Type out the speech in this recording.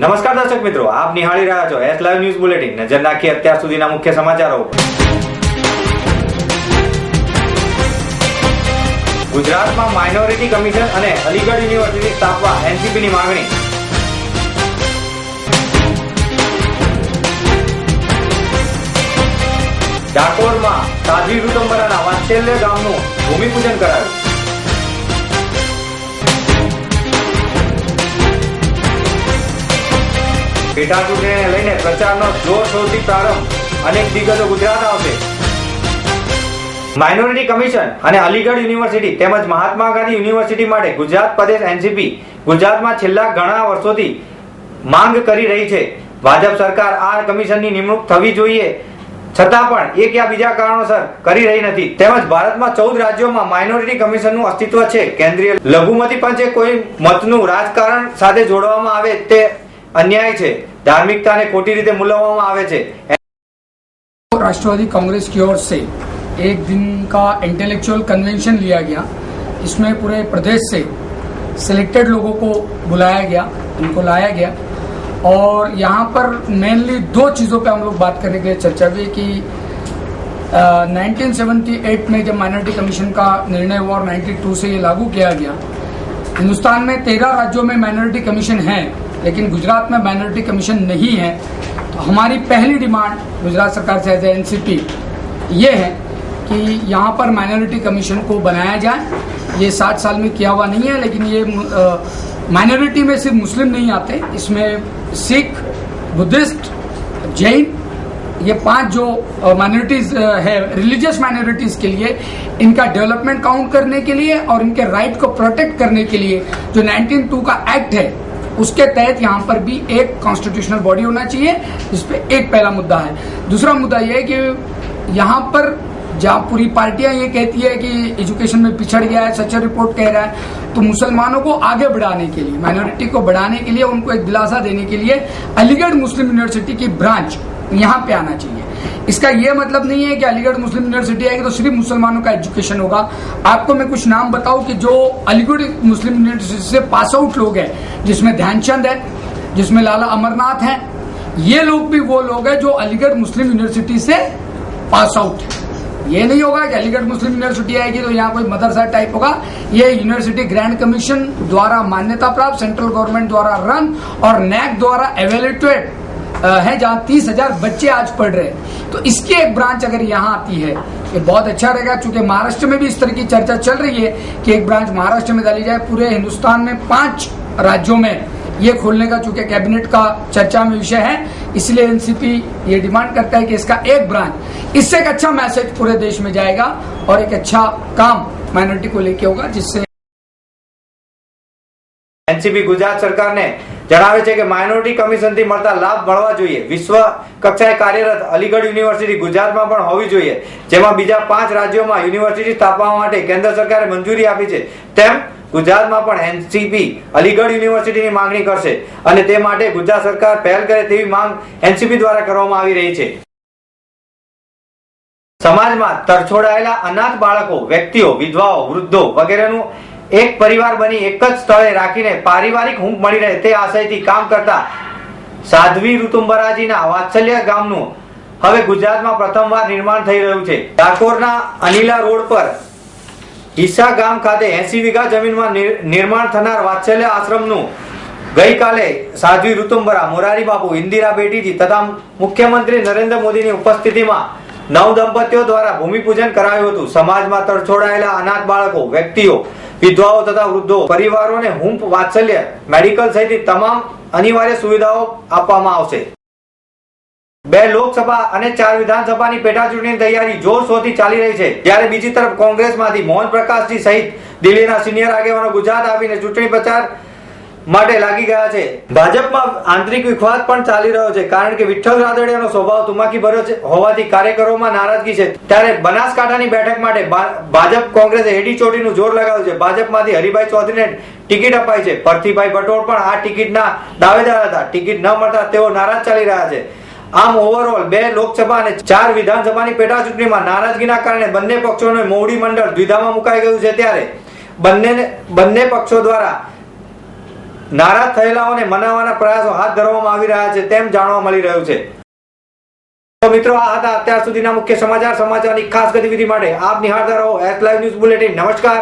દર્શક મિત્રો, આપ નિહાળી રહ્યા છો એસ લાઈવ ન્યૂઝ બુલેટિન નજર નાખી અત્યાર સુધીના મુખ્ય સમાચારો ઉપર. ગુજરાતમાં માઇનોરિટી કમિશન અને અલીગઢ યુનિવર્સિટી સ્થાપવા એનસીપીની માંગણી. ડાકોરમાં સાધ્વી ઋતંબરાના વાત્સલ્ય ગામનું ભૂમિપૂજન કરાયું. પેટા ચૂંટણીને લઈને પ્રચારનો જોરશોરથી પ્રારંભ અનેક દિગ્ગજો ગુજરાત આવશે. માઇનોરિટી કમિશન અને અલીગઢ યુનિવર્સિટી તેમજ મહાત્મા ગાંધી યુનિવર્સિટી માટે ગુજરાત પ્રદેશ એનસીપી ગુજરાતમાં છેલ્લા ઘણા વર્ષોથી માંગ કરી રહી છે. ભાજપ સરકાર આ કમિશનની નિમણૂક થવી જોઈએ. છતાં પણ એક યા બીજા કારણોસર કરી રહી નથી. તેમજ ભારતમાં ચૌદ રાજ્યોમાં માઇનોરિટી કમિશનનું અસ્તિત્વ છે. કેન્દ્રીય લઘુમતી પંચે કોઈ મતનું રાજકારણ સાથે જોડવામાં આવે તે અન્યાય છે ધાર્મિકતાને ખોટી રીતે મૂલવવામાં આવે છે राष्ट्रवादी कांग्रेस की ओर से एक दिन का इंटेलेक्चुअल कन्वेंशन लिया गया इसमें पूरे प्रदेश से सिलेक्टेड लोगों को बुलाया गया उनको लाया गया और यहाँ पर मेनली दो चीज़ों पे हम लोग बात करने के लिए चर्चा हुई कि अ, 1978 में जब माइनॉरिटी कमीशन का निर्णय हुआ और 92 से ये लागू किया गया हिंदुस्तान में तेरह राज्यों में माइनॉरिटी कमीशन है लेकिन गुजरात में माइनॉरिटी कमीशन नहीं है तो हमारी पहली डिमांड गुजरात सरकार से एज एनसीपी ये है कि यहाँ पर माइनॉरिटी कमीशन को बनाया जाए। ये सात साल में किया हुआ नहीं है, लेकिन ये माइनॉरिटी में सिर्फ़ मुस्लिम नहीं आते। इसमें सिख, बुद्धिस्ट, जैन, ये पाँच जो माइनॉरिटीज है रिलीजियस माइनॉरिटीज के लिए इनका डेवलपमेंट काउंट करने के लिए और इनके राइट को प्रोटेक्ट करने के लिए जो 192 का एक्ट है उसके तहत यहाँ पर भी एक कॉन्स्टिट्यूशनल बॉडी होना चाहिए जिस पे एक पहला मुद्दा है। दूसरा मुद्दा यह है कि यहाँ पर जहाँ पूरी पार्टियाँ ये कहती है कि एजुकेशन में पिछड़ गया है सचर रिपोर्ट कह रहा है तो मुसलमानों को आगे बढ़ाने के लिए माइनॉरिटी को बढ़ाने के लिए, उनको एक दिलासा देने के लिए अलीगढ़ मुस्लिम यूनिवर्सिटी की ब्रांच यहाँ पे आना चाहिए। इसका ये मतलब नहीं है कि अलीगढ़ मुस्लिम यूनिवर्सिटी आएगी तो सिर्फ़ मुसलमानों का एजुकेशन होगा। आपको मैं कुछ नाम बताऊँ कि जो अलीगढ़ मुस्लिम यूनिवर्सिटी से पास आउट लोग हैं, जिसमें ध्यानचंद है, जिसमें लाला अमरनाथ है, ये लोग भी वो लोग हैं जो अलीगढ़ मुस्लिम यूनिवर्सिटी से पास आउट है। ये नहीं होगा कि अलीगढ़ मुस्लिम यूनिवर्सिटी आएगी तो यहाँ कोई मदरसा टाइप होगा। ये यूनिवर्सिटी ग्रैंड कमीशन द्वारा मान्यता प्राप्त सेंट्रल गवर्नमेंट द्वारा रन और नैक द्वारा एवेल्युएटेड है जहाँ तीस हज़ार बच्चे आज पढ़ रहे हैं। तो इसकी एक ब्रांच अगर यहाँ आती है, ये बहुत अच्छा रहेगा चूँकि महाराष्ट्र में भी इस तरह की चर्चा चल रही है कि एक ब्रांच महाराष्ट्र में डाली जाए, पूरे हिंदुस्तान में पाँच राज्यों में ये खोलने का, चूँकि कैबिनेट का चर्चा में विषय है, इसलिए एनसीपी ये डिमांड करता है कि इसका एक ब्रांच, इससे एक अच्छा मैसेज पूरे देश में जाएगा और एक अच्छा काम माइनॉरिटी को लेके होगा, जिससे एनसीपी, गुजरात सरकार ने જણાવે છે કે માઇનોરિટી કમિશનથી મળતા લાભ મળવા જોઈએ. વિશ્વ કક્ષાએ કાર્યરત અલીગઢ યુનિવર્સિટી ગુજરાતમાં પણ હોવી જોઈએ. જેમાં બીજા પાંચ રાજ્યોમાં યુનિવર્સિટી સ્થાપવા માટે કેન્દ્ર સરકારે મંજૂરી આપી છે. તેમ ગુજરાતમાં પણ એનસીપી અલીગઢ યુનિવર્સિટીની માંગણી કરશે અને તે માટે ગુજરાત સરકાર પહેલ કરે તેવી માંગ એનસીપી દ્વારા કરવામાં આવી રહી છે. સમાજમાં તરછોડાયેલા અનાથ બાળકો, વ્યક્તિઓ, વિધવાઓ, વૃદ્ધો વગેરેનું એક પરિવાર બની એક જ સ્થળે રાખીને પારિવારિક હૂંફ મળી રહે તે આશયથી કામ કરતા સાધ્વી ઋતુંબરાજીના વાત્સલ્ય ગામનું હવે ગુજરાતમાં પ્રથમવાર નિર્માણ થઈ રહ્યું છે. ડાકોરના અનિલા રોડ પર ઈસા ગામ ખાતે એસી વીઘા જમીનમાં નિર્માણ થનાર વાત્સલ્ય આશ્રમનું ગઈકાલે સાધ્વી ઋતુંબરા, મોરારી બાપુ, ઇન્દિરા બેટીજી તથા મુખ્યમંત્રી નરેન્દ્ર મોદીની ઉપસ્થિતિમાં નવ દંપતીઓ દ્વારા ભૂમિપૂજન કરાયું હતું. સમાજમાં તરછોડાયેલા અનાથ બાળકો, વ્યક્તિઓ વિધવાઓ તથા વૃદ્ધો, પરિવારોને હુંફ વાત્સલ્ય, મેડિકલ સહિત તમામ અનિવાર્ય સુવિધાઓ આપવામાં આવશે. બે લોકસભા અને ચાર વિધાનસભાની પેટા ચૂંટણીની તૈયારી જોરશોરથી ચાલી રહી છે. જ્યારે બીજી તરફ કોંગ્રેસમાંથી મોહન પ્રકાશજી સહિત દિલ્હીના સિનિયર આગેવાનો ગુજરાત આવીને ચૂંટણી પ્રચાર માટે લાગી ગયા છે. ભાજપમાં આંતરિક વિખવાદ પણ ચાલી રહ્યો છે, કારણ કે વિઠ્ઠલ રાદડિયાનો સ્વભાવ તુમાકી ભર્યો છે. હોવાથી કાર્યકરોમાં નારાજગી છે. ત્યારે બનાસકાંઠાની બેઠક માટે ભાજપ કોંગ્રેસે હેડી ચોટીનું જોર લગાવ્યું છે. ભાજપમાંથી હરિભાઈ ચૌધરીને ટિકિટ અપાઈ છે. ભરતીભાઈ ભટોળ પણ આ ટિકિટના દાવેદાર હતા. ટિકિટ ન મળતા તેઓ નારાજ ચાલી રહ્યા છે. આમ ઓવરઓલ બે લોકસભા અને ચાર વિધાનસભાની પેટા ચૂંટણીમાં નારાજગીના કારણે બંને પક્ષોનું મોવડી મંડળ દ્વિધામાં મુકાઈ ગયું છે ત્યારે. બંને બંને પક્ષો દ્વારા નારાજ થયેલાઓને મનાવવાના પ્રયાસો હાથ ધરવામાં આવી રહ્યા છે તેમ જાણવા મળી રહ્યું છે. તો મિત્રો, આ હતા અત્યાર સુધીના મુખ્ય સમાચાર, સમાચારની ખાસ ગતિવિધિ માટે આપ નિહાળતા રહો. એસ લાઈવ ન્યૂઝ બુલેટિન નમસ્કાર.